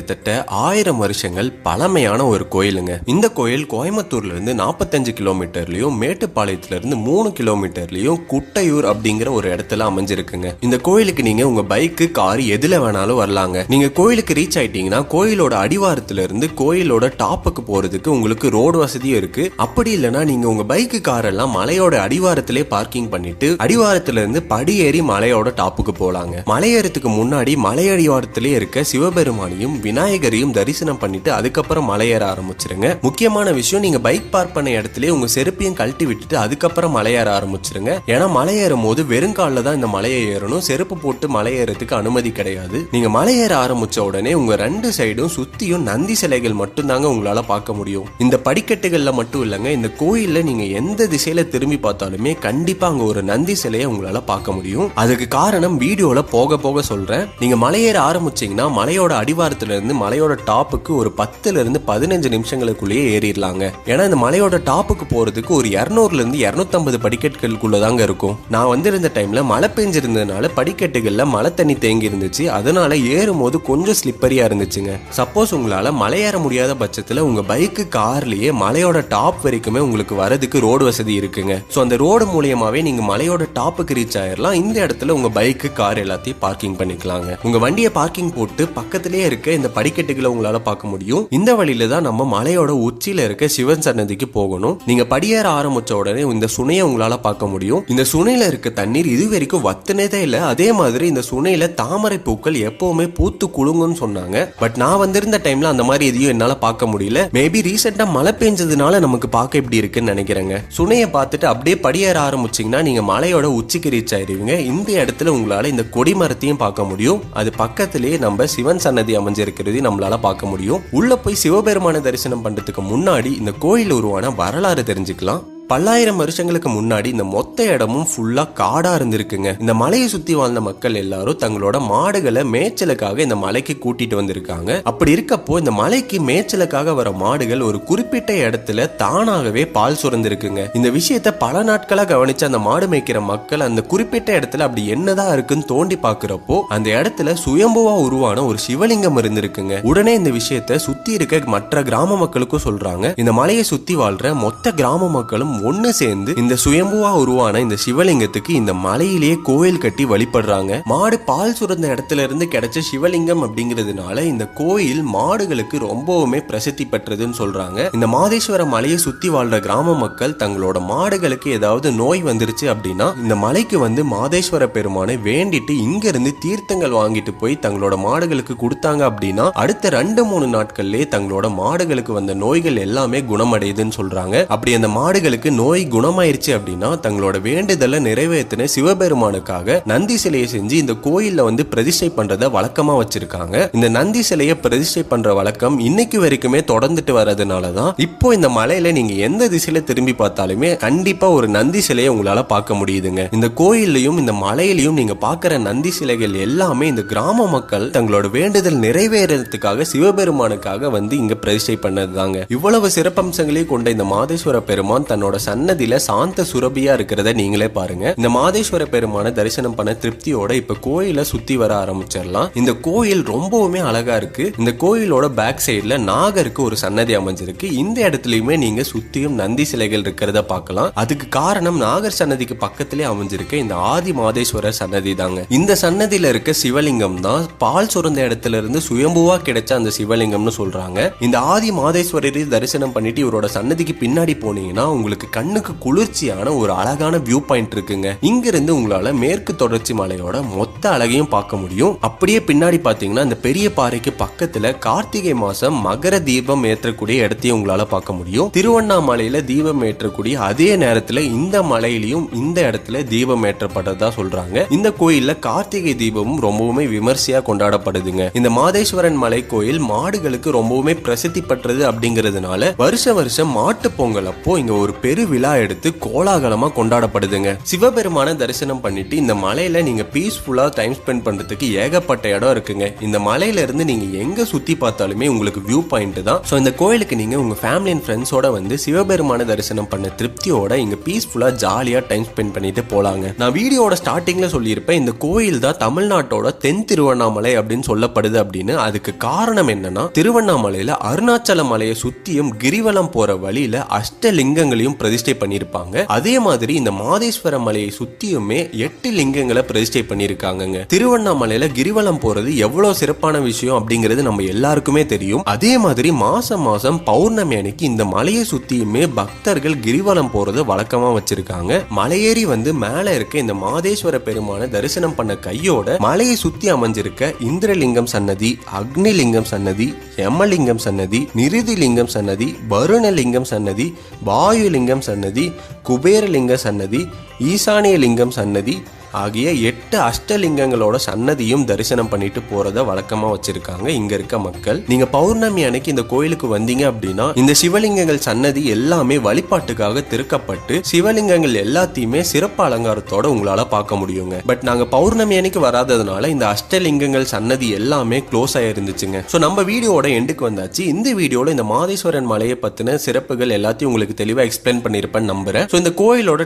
கிட்டத்தட்ட ஆயிரம் வருஷங்கள் பழமையான ஒரு கோயிலுங்க. இந்த கோயில் கோயம்புத்தூர்ல இருந்து நாற்பத்தஞ்சு கிலோமீட்டர்லயும் மேட்டுப்பாளையத்துல இருந்து மூணு கிலோமீட்டர்லயும் குட்டையூர் அப்படிங்கிற ஒரு இடத்துல அமைஞ்சிருக்குங்க. இந்த கோயிலுக்கு நீங்க உங்க பைக்கு கார் எதுல வேணாலும் வரலாங்க. நீங்க கோயிலுக்கு ரீச் ஆயிட்டீங்கன்னா கோயிலோட அடிவாரத்துல இருந்து கோயிலோட டாப்புக்கு போறதுக்கு உங்களுக்கு ரோடு வசதியும் இருக்கு. அப்படி இல்லைன்னா நீங்க உங்க பைக்கு கார் எல்லாம் மலையோட அடிவாரத்திலே பார்க்கிங் பண்ணிட்டு அடிவாரத்துல இருந்து படியேறி மலையோட டாப்புக்கு போலாங்க. மலையேறதுக்கு முன்னாடி மலை அடிவாரத்திலே இருக்க சிவபெருமானையும் விநாயகரையும் தரிசனம் பண்ணிட்டு அதுக்கப்புறம் மலையேற ஆரம்பிச்சிருங்க. முக்கியமான விஷயம் நீங்க பைக் பார்க் பண்ண இடத்துல உங்க செருப்பையும் கழட்டி விட்டுட்டு அதுக்கப்புறம் மலையேற ஆரம்பிச்சிருங்க. ஏன்னா மலையேறும் போது வெறுங்காலில் தான் இந்த மலையை ஏறணும். செருப்பு போட்டு மலையேறதுக்கு அனுமதி கிடையாது. நீங்க மலையேற ஆரம்பிச்ச உடனே உங்க ரெண்டு சைடும் சுத்தியும் நந்தி சிலைகள் மட்டும்தாங்க உங்களால பார்க்க முடியும். இந்த படிக்கட்டுகள்ல மட்டும் இல்லைங்க இந்த கோயில்ல நீங்க எந்த திசையில திரும்பி பார்த்தாலுமே கண்டிப்பா அங்க ஒரு நந்தி சிலையை உங்களால பார்க்க முடியும். அதுக்கு காரணம் வீடியோல போக போக சொல்றேன். நீங்க மலையேற ஆரம்பிச்சீங்கன்னா மலையோட அடிவாரத்துல இருந்து மலையோட டாப்புக்கு ஒரு பத்துல இருந்து பதினஞ்சு நிமிஷங்களுக்குள்ளேயே ஏறிடலாங்க. ஏன்னா இந்த மலையோட டாப்புக்கு போறதுக்கு ஒரு இரநூறுல இருந்து இரநூத்தம்பது படிக்கட்டுகளுக்குள்ள தாங்க இருக்கும். நான் வந்திருந்த டைம்ல மழை பெஞ்சிருந்ததுனால படிக்கட்டுகள்ல மழை தண்ணி தேங்கி இருந்துச்சு. அதனால ஏறும்போது கொஞ்சம் ஸ்லிப்பரியா இருந்துச்சுங்க. சப்போஸ் உங்களால மலையேற முடியாத பட்சத்துல உங்க பைக்கு கார்லயே மலையோட டாப் வரைக்குமே உங்களுக்கு வரதுக்கு ரோடு வசதி இருக்குங்க. ஸோ அந்த ரோடு மூலியமாவே நீங்க மலையோட டாப்புக்கு ரீச் ஆயிரலாம். இந்த இடத்துல உங்க பைக்கு கார் எல்லாத்தையும் பார்க்கிங் பண்ணிக்கலாங்க. உங்க வண்டியை பார்க்கிங் போட்டு பக்கத்திலேயே இருக்க இந்த படிக்கட்டுகளை உங்களால பார்க்க முடியும். இந்த வழியில தான் நம்ம மலையோட உச்சியில இருக்க சிவன் சன்னதிக்கு போகணும். நீங்க படியேற ஆரம்பிச்ச உடனே இந்த சுனையை உங்களால பார்க்க முடியும். இந்த சுனையில இருக்க தண்ணீர் இது வரைக்கும் வத்துனதே இல்ல. அதே மாதிரி இந்த சுனையில தாமரை பூக்கள் எப்பவுமே பூத்து குலுங்கும்னு சொன்னாங்க. பட் நான் வந்திருந்த டைம்ல அந்த மாதிரி எதையும் என்னால பார்க்க முடியல. மேபி ரீசெண்டா மழை பெஞ்சதுனால நமக்கு பார்க்க இப்படி இருக்குன்னு நினைக்கிறேங்க. சுனையை பார்த்துட்டு அப்படியே படியேற ஆரம்பிச்சீங்கன்னா நீங்க மலையோட உச்சிக்கு ரீச் ஆயிருவீங்க. இந்த இடத்துல உங்களால இந்த கொடி மரத்தையும் பார்க்க முடியும். அது பக்கத்திலேயே நம்ம சிவன் சன்னதி அமைஞ்சிருக்கிறதையும் நம்மளால பார்க்க முடியும். உள்ள போய் சிவபெருமான தரிசனம் பண்றதுக்கு முன்னாடி இந்த கோயில் உருவான வரலாறு தெரிஞ்சுக்கலாம். பல்லாயிரம் வருஷங்களுக்கு முன்னாடி இந்த மொத்த இடமும் ஃபுல்லா காடா இருந்திருக்குங்க. இந்த மலையை சுத்தி வாழ்ந்த மக்கள் எல்லாரும் தங்களோட மாடுகளை மேய்ச்சலுக்காக இந்த மலைக்கு கூட்டிட்டு வந்திருக்காங்க. அப்படி இருக்கப்போ இந்த மலைக்கு மேய்ச்சலுக்காக வர மாடுகள் ஒரு குறிப்பிட்ட இடத்துல தானாகவே பால் சுரந்திருக்குங்க. இந்த விஷயத்த பல நாட்களா கவனிச்ச அந்த மாடு மேய்க்கிற மக்கள் அந்த குறிப்பிட்ட இடத்துல அப்படி என்னதான் இருக்குன்னு தோண்டி பாக்குறப்போ அந்த இடத்துல சுயம்புவா உருவான ஒரு சிவலிங்கம் இருந்திருக்குங்க. உடனே இந்த விஷயத்த சுத்தி இருக்க மற்ற கிராம மக்களுக்கும் சொல்றாங்க. இந்த மலையை சுத்தி வாழ்ற மொத்த கிராம மக்களும் ஒன்னு சேர்ந்து இந்த சுயம்புவா உருவான இந்த சிவலிங்கத்துக்கு இந்த மலையிலேயே கோயில் கட்டி வழிபடுறாங்க. மாடு பால் சுரந்த இடத்துல இருந்து கிடைச்ச சிவலிங்கம் அப்படிங்கிறதுனால இந்த கோயில் மாடுகளுக்கு ரொம்பவுமே பிரசித்தி பெற்றதுன்னு சொல்றாங்க. இந்த மாதேஸ்வர மலையை சுத்தி வாழ்ற கிராம மக்கள் தங்களோட மாடுகளுக்கு ஏதாவது நோய் வந்துருச்சு அப்படின்னா இந்த மலைக்கு வந்து மாதேஸ்வர பெருமானை வேண்டிட்டு இங்க இருந்து தீர்த்தங்கள் வாங்கிட்டு போய் தங்களோட மாடுகளுக்கு கொடுத்தாங்க அப்படின்னா அடுத்த ரெண்டு மூணு நாட்கள்லயே தங்களோட மாடுகளுக்கு வந்த நோய்கள் எல்லாமே குணமடையுதுன்னு சொல்றாங்க. அப்படி அந்த மாடுகளுக்கு நோய் குணமாயிருச்சு அப்படின்னா தங்களோட வேண்டுதலை நிறைவேற்றின சிவபெருமானுக்காக நந்தி சிலையை செஞ்சு இந்த கோயில்ல வந்து பிரதிஷ்டை பண்றத வழக்கமா வச்சிருக்காங்க. இந்த நந்தி சிலையை பிரதிஷ்டை பண்ற வழக்கம் இன்னைக்கு வரைக்குமே தொடர்ந்துட்டு வர்றதுனால தான் இப்போ இந்த மலையில நீங்க எந்த திசையில திரும்பி பார்த்தாலுமே கண்டிப்பா ஒரு நந்தி சிலையை உங்களால பார்க்க முடியுதுங்க. இந்த கோயில்லையும் இந்த மலையிலையும் நீங்க பாக்குற நந்தி சிலைகள் எல்லாமே இந்த கிராம மக்கள் தங்களோட வேண்டுதல் நிறைவேறதுக்காக சிவபெருமானுக்காக வந்து இங்க பிரதிஷ்டை பண்ணது தாங்க இவ்வளவு சிறப்பம்சங்களையும் கொண்ட இந்த மாதேஸ்வர பெருமான் தன்னோட சன்னதியில சாந்த சுரபியா இருக்கிறத நீங்களே பாருங்க. இந்த மாதேஸ்வர பெருமான தரிசனம் பண்ண திருப்தியோட இப்ப கோயிலை சுத்தி வர ஆரம்பிச்சிடலாம். இந்த கோயில் ரொம்பவுமே அழகா இருக்கு. இந்த கோயிலோட பேக் சைடுல நாகருக்கு ஒரு சன்னதி அமைஞ்சிருக்கு. இந்த இடத்துலயுமே நீங்க சுத்தியும் நந்தி சிலைகள் இருக்கிறத பார்க்கலாம். அதுக்கு காரணம் நாகர் சன்னதிக்கு பக்கத்திலே அமைஞ்சிருக்க இந்த ஆதி மாதேஸ்வரர் சன்னதி தாங்க. இந்த சன்னதியில இருக்க சிவலிங்கம் தான் பால் சுரந்த இடத்துல இருந்து சுயம்புவா கிடைச்ச அந்த சிவலிங்கம்னு சொல்றாங்க. இந்த ஆதி மாதேஸ்வரரை தரிசனம் பண்ணிட்டு இவரோட சன்னதிக்கு பின்னாடி போனீங்கன்னா உங்களுக்கு கண்ணுக்கு குளிர்ச்சியான ஒரு அழகான வியூ பாயிண்ட் இருக்குங்க. இங்க இருந்து உங்களால மேற்கு தொடர்ச்சி மலையோட மொத்த அழகையும் பார்க்க முடியும். அப்படியே பின்னாடி பாத்தீங்கன்னா இந்த பெரிய பாறைக்கு பக்கத்துல கார்த்திகை மாசம் மகர தீபம் ஏற்றக்கூடிய இடத்தையும் உங்களால பார்க்க முடியும். திருவண்ணாமலையில தீபம் ஏற்றக்கூடிய அதே நேரத்துல இந்த மலையிலையும் இந்த இடத்துல தீபம் ஏற்றப்பட்டதா சொல்றாங்க. இந்த கோயில்ல கார்த்திகை தீபமும் ரொம்பவுமே விமர்சையா கொண்டாடப்படுதுங்க. இந்த மாதேஸ்வரன் மலை கோயில் மாடுகளுக்கு ரொம்பவுமே பிரசித்தி பெற்றது அப்படிங்கிறதுனால வருஷ வருஷம் மாட்டு பொங்கல் அப்போ இங்க ஒரு பெரிய பெருவிழா எடுத்து கோலாகலமா கொண்டாடப்படுதுங்க. சிவபெருமான தரிசனம் பண்ணிட்டு இந்த மலையில நீங்க பீஸ்ஃபுல்லா டைம் ஸ்பெண்ட் பண்றதுக்கு ஏகப்பட்ட இடம் இருக்குங்க. இந்த மலையில இருந்து நீங்க எங்க சுத்தி பார்த்தாலுமே உங்களுக்கு வியூ பாயிண்ட் தான். ஸோ இந்த கோயிலுக்கு நீங்க உங்க ஃபேமிலி அண்ட் ஃப்ரெண்ட்ஸோட வந்து சிவபெருமான தரிசனம் பண்ண திருப்தியோட இங்க பீஸ்ஃபுல்லா ஜாலியா டைம் ஸ்பெண்ட் பண்ணிட்டு போலாங்க. நான் வீடியோட ஸ்டார்டிங்ல சொல்லியிருப்பேன் இந்த கோயில் தான் தமிழ்நாட்டோட தென் திருவண்ணாமலை அப்படின்னு சொல்லப்படுது அப்படின்னு. அதுக்கு காரணம் என்னன்னா திருவண்ணாமலையில அருணாச்சல மலையை சுத்தியும் கிரிவலம் போற வழியில அஷ்டலிங்கங்களையும் பிரதிஷ்டை பண்ணியிருப்பாங்க அதே மாதிரி இந்த மாதேஸ்வர மலையை சுத்தியுமே எட்டு லிங்கங்களை பிரதிஷ்டை பண்ணியிருக்காங்கங்க திருவண்ணாமலையில கிரிவலம் போறது எவ்வளவு சிறப்பான விஷயம் அப்படிங்கிறது நம்ம எல்லாருக்குமே தெரியும். அதே மாதிரி மாசம் மாசம் பௌர்ணமி அன்னைக்கு இந்த மலையை சுத்தியுமே பக்தர்கள் கிரிவலம் போறது வழக்கமா வச்சிருக்காங்க. மலையேறி வந்து மேல இருக்க இந்த மாதேஸ்வர பெருமான தரிசனம் பண்ண கையோட மலையை சுத்தி அமைஞ்சிருக்க இந்திரலிங்கம் சன்னதி அக்னிலிங்கம் சன்னதி யமலிங்கம் சன்னதி நிருதிலிங்கம் சன்னதி வருணலிங்கம் சன்னதி வாயுலிங்கம் சன்னதி குபேரலிங்க சன்னதி ஈசானிய லிங்கம் சன்னதி ஆகிய எட்டு அஷ்டலிங்கங்களோட சன்னதியும் தரிசனம் பண்ணிட்டு போறத வழக்கமா வச்சிருக்காங்க. இங்க இருக்க மக்கள். நீங்க பௌர்ணமி அன்னைக்கு இந்த கோயிலுக்கு வந்தீங்க அப்படின்னா இந்த சிவலிங்கங்கள் சன்னதி எல்லாமே வழிபாட்டுக்காக திறக்கப்பட்டு சிவலிங்கங்கள் எல்லாத்தையுமே சிறப்பு அலங்காரத்தோட உங்களால பார்க்க முடியுங்க. பட் நாங்க பௌர்ணமி அன்னைக்கு வராததுனால இந்த அஷ்டலிங்கங்கள் சன்னதி எல்லாமே க்ளோஸ் ஆயிருந்துச்சுங்க ஸோ நம்ம வீடியோட எண்டுக்கு வந்தாச்சு. இந்த வீடியோல இந்த மாதேஸ்வரன் மலையை பத்தின சிறப்புகள் எல்லாத்தையும் உங்களுக்கு தெளிவா எக்ஸ்பிளைன் பண்ணிருப்பேன் நம்புறேன். ஸோ இந்த கோயிலோட